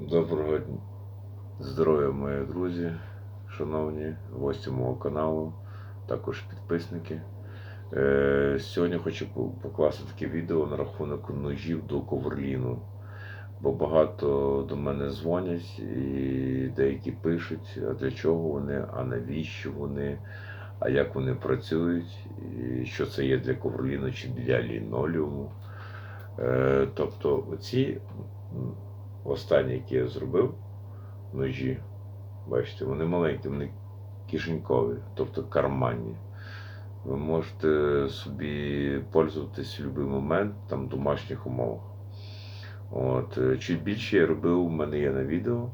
Доброго здоров'я, мої друзі, шановні гості мого каналу, також підписники. Е, Сьогодні хочу покласти таке відео на рахунок ножів до коверліну. Бо багато до мене дзвонять і деякі пишуть, а для чого вони, а навіщо вони, а як вони працюють, і що це є для коверліну чи для лінолеуму. Е, Тобто оці останні, які я зробив, ножі, бачите, вони маленькі, вони кишенькові, тобто карманні. Ви можете собі пользуватись в будь-який момент там, в домашніх умовах. От, е, чуть більше я робив, у мене є на відео.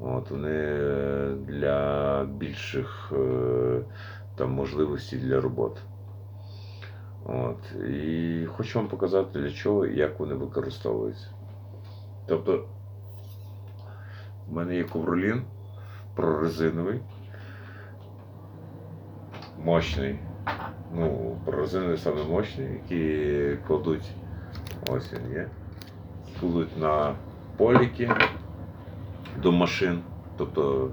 От, вони е, для більших е, там, можливостей для роботи. От, і хочу вам показати для чого і як вони використовуються. Тобто, в мене є ковролін прорезиновий, мощний. Ну, прорезиновий саме мощний, який кладуть, ось він є, кладуть на поліки до машин. Тобто,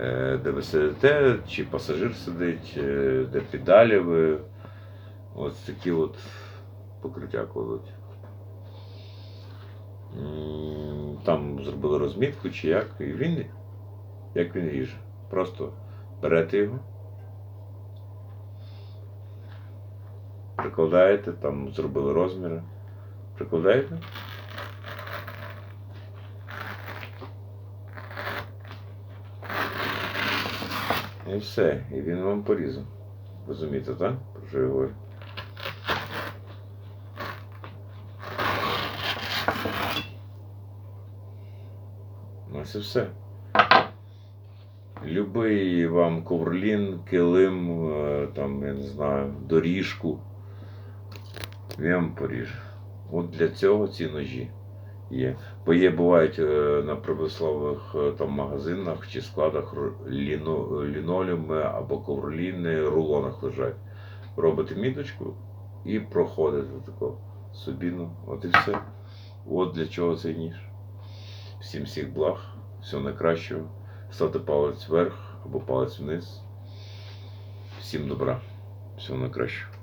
е, де ви сидите, чи пасажир сидить, е, де педалі ви. Ось такі от покриття кладуть. Там зробили розмітку чи як, і він, як він ріже. Просто берете його, прикладаєте, там зробили розміри, прикладаєте. І все, і він вам порізав. Розумієте, так? Про що я говорю? Ось і все. Любий вам коврлін, килим, е, там, я не знаю, доріжку. Він вам. От для цього ці ножі є. Бо є бувають е, на промислових е, там, магазинах чи складах ліно, лінолеуми або ковроліни в рулонах лежать. Робите міточку і проходите тако собі. Ну, от і все. От для чого цей ніж. Всім всіх благ, всього найкращого. Ставте палець вверх або палець вниз. Всім добра, всього найкращого.